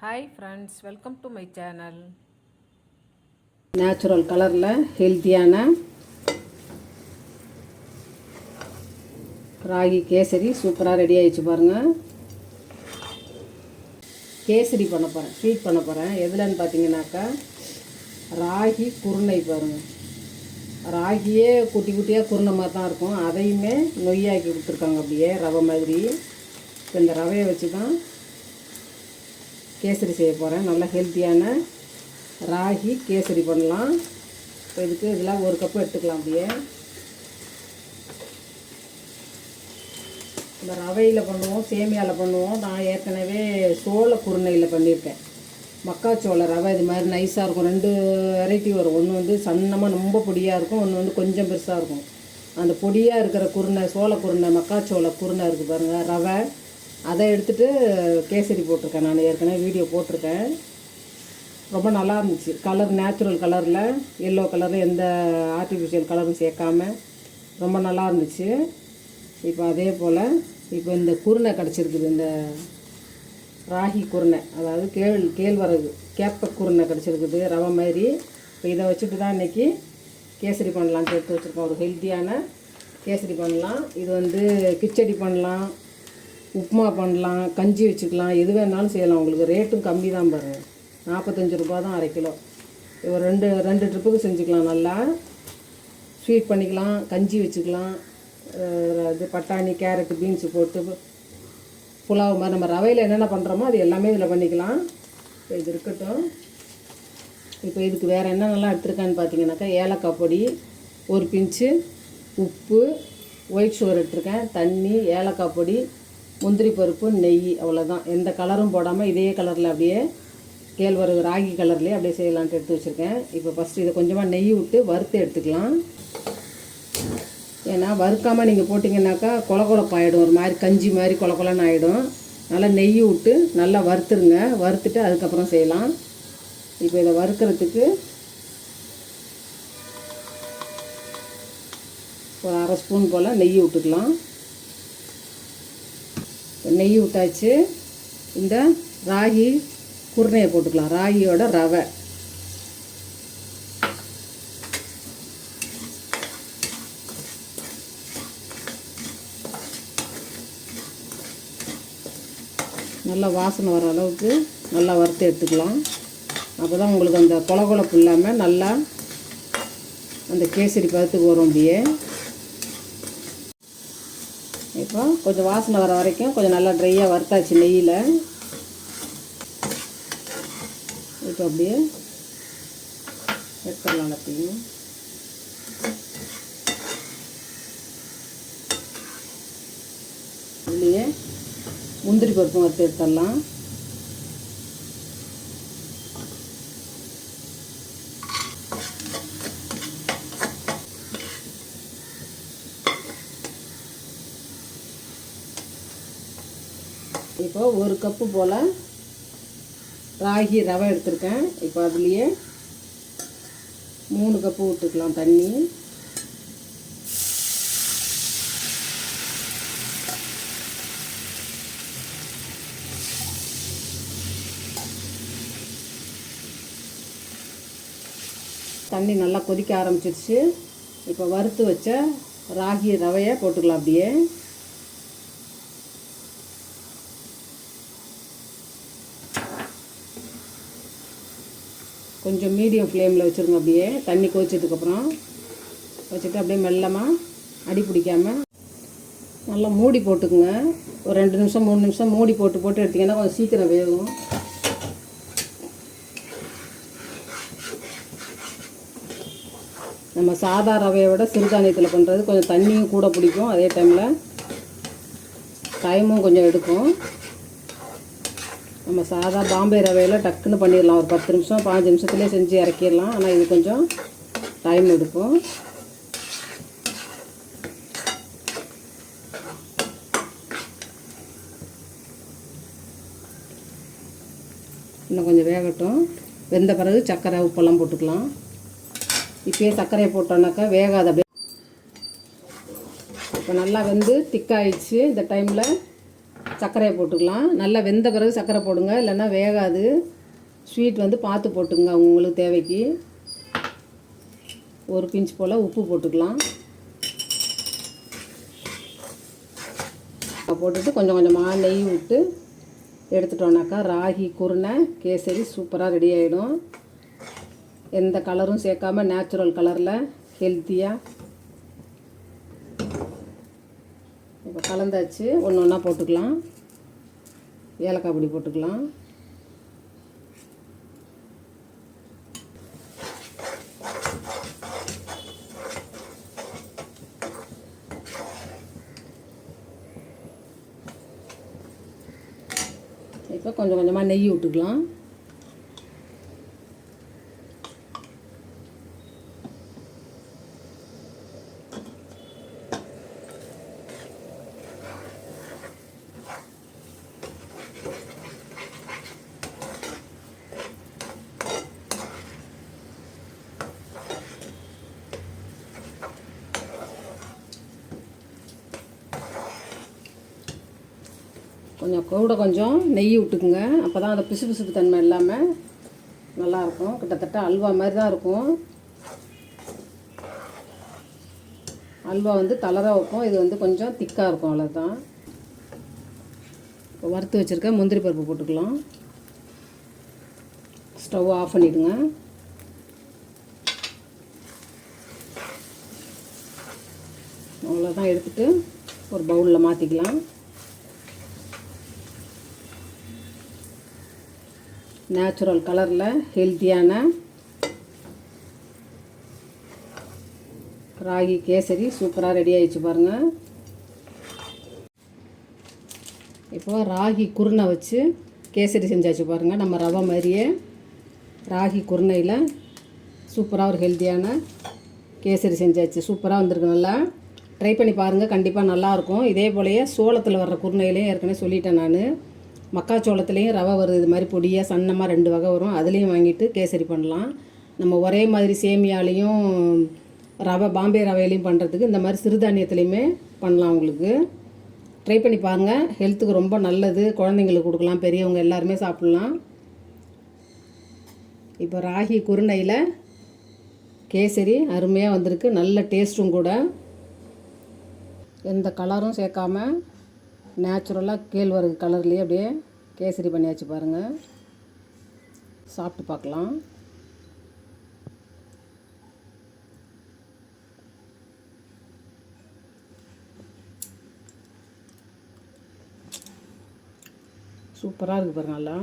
Hi friends welcome to my channel natural கலரில் ஹெல்த்தியான ராகி கேசரி சூப்பராக ரெடி ஆகிடுச்சு பாருங்கள் கேசரி பண்ண போகிறேன் ஸ்வீட் பண்ண போகிறேன் எதுலன்னு பார்த்தீங்கன்னாக்கா ராகி குருணை பாருங்கள் ராகியே குட்டி குட்டியாக குருணை மாதிரி தான் இருக்கும். அதையுமே நொய்யாக்கி கொடுத்துருக்காங்க அப்படியே ரவை மாதிரி. இப்போ இந்த ரவையை வச்சு தான் கேசரி செய்ய போகிறேன் நல்ல ஹெல்த்தியான ராகி கேசரி பண்ணலாம். இப்போ இதுக்கு இதெல்லாம் ஒரு கப்பு எடுத்துக்கலாம் அப்படியே. இந்த ரவையில் பண்ணுவோம் சேமியாவில் பண்ணுவோம். நான் ஏற்கனவே சோள குருணையில் பண்ணியிருக்கேன். மக்காச்சோள ரவை இது மாதிரி நைஸாக இருக்கும். ரெண்டு வெரைட்டி வரும். ஒன்று வந்து சன்னமாக ரொம்ப பொடியாக இருக்கும் ஒன்று வந்து கொஞ்சம் பெருசாக இருக்கும். அந்த பொடியாக இருக்கிற குருணை சோள குருணை மக்காச்சோள குருணை இருக்குது பாருங்கள் ரவை. அதை எடுத்துகிட்டு கேசரி போட்டிருக்கேன் நான் ஏற்கனவே வீடியோ போட்டிருக்கேன். ரொம்ப நல்லா இருந்துச்சு. கலர் நேச்சுரல் கலரில் எல்லோ கலரில் எந்த ஆர்டிஃபிஷியல் கலரும் சேர்க்காம ரொம்ப நல்லா இருந்துச்சு. இப்போ அதே போல் இப்போ இந்த குருணை கிடச்சிருக்குது இந்த ராகி குருணை அதாவது கேள் கேழ்வரகு கேப்ப குருணை கிடச்சிருக்குது ரவை மாதிரி. இப்போ இதை வச்சுட்டு தான் இன்றைக்கி கேசரி பண்ணலான்ட்டு எடுத்து வச்சுருக்கோம். ஒரு ஹெல்த்தியான கேசரி பண்ணலாம். இது வந்து கிச்சடி பண்ணலாம். உப்புமா பண்ணலாம் கஞ்சி வச்சுக்கலாம் எது வேணாலும் செய்யலாம். உங்களுக்கு ரேட்டும் கம்மி தான் பாருங்கள் நாற்பத்தஞ்சு ரூபா தான் அரை கிலோ. ஒரு ரெண்டு ரெண்டு ட்ரிப்புக்கு செஞ்சுக்கலாம். நல்லா ஸ்வீட் பண்ணிக்கலாம் கஞ்சி வச்சுக்கலாம். இது பட்டாணி கேரட்டு பீன்ஸு போட்டு புலாவ் மாதிரி நம்ம ரவையில் என்னென்ன பண்ணுறோமோ அது எல்லாமே இதில் பண்ணிக்கலாம். இப்போ இது இருக்கட்டும். இப்போ இதுக்கு வேறு என்னென்னலாம் எடுத்திருக்கான்னு பார்த்தீங்கன்னாக்கா ஏலக்காய் பொடி ஒரு பிஞ்சு உப்பு ஒயிட் ஷுகர் எடுத்திருக்கேன். தண்ணி ஏலக்காய் பொடி முந்திரி பருப்பு நெய் அவ்வளோதான் எந்த கலரும் போடாமல் இதே கலரில் அப்படியே கேழ்வரகு ராகி கலர்லேயே அப்படியே செய்யலான்ட்டு எடுத்து வச்சுருக்கேன். இப்போ ஃபஸ்ட்டு இதை கொஞ்சமாக நெய் விட்டு வறுத்து எடுத்துக்கலாம். ஏன்னா வறுக்காமல் நீங்கள் போட்டிங்கன்னாக்கா கொல கொலப்பாயிடும் ஒரு மாதிரி கஞ்சி மாதிரி கொல கொலன்னு ஆகிடும் நல்லா நெய் விட்டு நல்லா வறுத்துருங்க. வறுத்துட்டு அதுக்கப்புறம் செய்யலாம். இப்போ இதை வறுக்கிறதுக்கு ஒரு அரை ஸ்பூன் போல் நெய் விட்டுக்கலாம். நெய் விட்டாச்சு. இந்த ராகி குருணையை போட்டுக்கலாம். ராகியோட ரவை. நல்லா வாசனை வர அளவுக்கு நல்லா வறுத்து எடுத்துக்கலாம். அப்போ தான் உங்களுக்கு அந்த கொலகொலப்பு இல்லாமல் நல்லா அந்த கேசரி பதத்துக்கு வரும் அப்படியே. இப்போ கொஞ்சம் வாசனை வர வரைக்கும் கொஞ்சம் நல்லா ட்ரையாக வறுத்தாச்சு நெய்யில். இப்போ அப்படியே எடுத்துடலாம் எல்லாத்தையும். இதுலேயே முந்திரி பருப்பு வறுத்து எடுத்துடலாம். இப்போ ஒரு கப்பு போல் ராகி ரவை எடுத்திருக்கேன். இப்போ அதுலேயே மூணு கப்பு விட்டுக்கலாம் தண்ணி. தண்ணி நல்லா கொதிக்க ஆரம்பிச்சிருச்சு. இப்போ வறுத்து வச்ச ராகி ரவையை போட்டுக்கலாம் அப்படியே. கொஞ்சம் மீடியம் ஃப்ளேமில் வச்சுருங்க அப்படியே. தண்ணி கொதிச்சதுக்கப்புறம் வச்சுட்டு அப்படியே மெல்லமாக அடி பிடிக்காம நல்லா மூடி போட்டுக்குங்க. ஒரு ரெண்டு நிமிஷம் மூணு நிமிஷம் மூடி போட்டு போட்டு எடுத்திங்கன்னா கொஞ்சம் சீக்கிரம் வேகும். நம்ம சாதா ரவையை விட சிறுதானியத்தில் பண்ணுறது கொஞ்சம் தண்ணியும் கூட பிடிக்கும். அதே டைமில் டைமும் கொஞ்சம் எடுக்கும். நம்ம சாதா பாம்பே ரவையில் டக்குன்னு பண்ணிடலாம். ஒரு பத்து நிமிஷம் பாஞ்சு நிமிஷத்துலேயே செஞ்சு இறக்கிடலாம். ஆனால் இது கொஞ்சம் டைம் எடுக்கும். இன்னும் கொஞ்சம் வேகட்டும். வெந்த பிறகு சர்க்கரை உப்பெல்லாம் போட்டுக்கலாம். இப்போயே சர்க்கரையை போட்டோன்னாக்கா வேகாத அப்படியே. இப்போ நல்லா வந்து திக்காயிடுச்சு இந்த டைமில் சர்க்கரையை போட்டுக்கலாம். நல்லா வெந்த பிறகு சர்க்கரை போடுங்க. இல்லைன்னா வேகாது. ஸ்வீட் வந்து பார்த்து போட்டுங்க உங்களுக்கு தேவைக்கு. ஒரு பிஞ்ச் போல் உப்பு போட்டுக்கலாம். போட்டுட்டு கொஞ்சம் கொஞ்சமாக நெய் விட்டு எடுத்துட்டோன்னாக்கா ராகி குருணை கேசரி சூப்பராக ரெடி ஆகிடும் எந்த கலரும் சேர்க்காம நேச்சுரல் கலரில் ஹெல்த்தியாக இப்போ கலந்தாச்சு. ஒன்று ஒன்றா போட்டுக்கலாம். ஏலக்காய் பொடி போட்டுக்கலாம். இப்போ கொஞ்சம் கொஞ்சமாக நெய் விட்டுக்கலாம். கொஞ்சம் கூட கொஞ்சம் நெய் விட்டுக்குங்க. அப்போ தான் அந்த பிசு பிசுப்பு தன்மை இல்லாமல் நல்லாயிருக்கும். கிட்டத்தட்ட அல்வா மாதிரி தான் இருக்கும். அல்வா வந்து தளராக வைப்போம். இது வந்து கொஞ்சம் திக்காக இருக்கும். அவ்வளோதான் இப்போ வறுத்து வச்சுருக்க முந்திரி பருப்பு போட்டுக்கலாம். ஸ்டவ் ஆஃப் பண்ணிவிடுங்க அவ்வளோதான் எடுத்துகிட்டு ஒரு பவுலில் மாற்றிக்கலாம் நேச்சுரல் கலரில் ஹெல்த்தியான ராகி கேசரி சூப்பராக ரெடி ஆகிடுச்சு பாருங்கள் இப்போ ராகி குருணை வச்சு கேசரி செஞ்சாச்சு பாருங்கள் நம்ம ரவை மாதிரியே ராகி குருணையில் சூப்பராக ஒரு ஹெல்த்தியான கேசரி செஞ்சாச்சு. சூப்பராக வந்திருக்கு நல்லா. ட்ரை பண்ணி பாருங்கள் கண்டிப்பாக நல்லாயிருக்கும் இதே போலயே சோளத்தில் வர்ற குருணையிலையும் ஏற்கனவே சொல்லிட்டேன் நான். மக்காச்சோளத்துலேயும் ரவை வருது. இது மாதிரி பொடியாக சன்னமாக ரெண்டு வகை வரும். அதுலேயும் வாங்கிட்டு கேசரி பண்ணலாம். நம்ம ஒரே மாதிரி சேமியாலையும் ரவை பாம்பே ரவையிலையும் பண்ணுறதுக்கு இந்த மாதிரி சிறுதானியத்துலேயுமே பண்ணலாம் உங்களுக்கு. ட்ரை பண்ணி பாருங்கள் ஹெல்த்துக்கு ரொம்ப நல்லது. குழந்தைங்களுக்கு கொடுக்கலாம். பெரியவங்க எல்லாருமே சாப்பிட்லாம். இப்போ ராகி குருணையில் கேசரி அருமையாக வந்திருக்கு. நல்ல டேஸ்ட்டும் கூட. எந்த கலரும் சேர்க்காம நேச்சுரலாக கேழ்வரகு கலர்லேயே அப்படியே கேசரி பண்ணியாச்சு பாருங்கள் சாப்பிட்டு பார்க்கலாம். சூப்பராக இருக்குது பாருங்கள் நல்லா.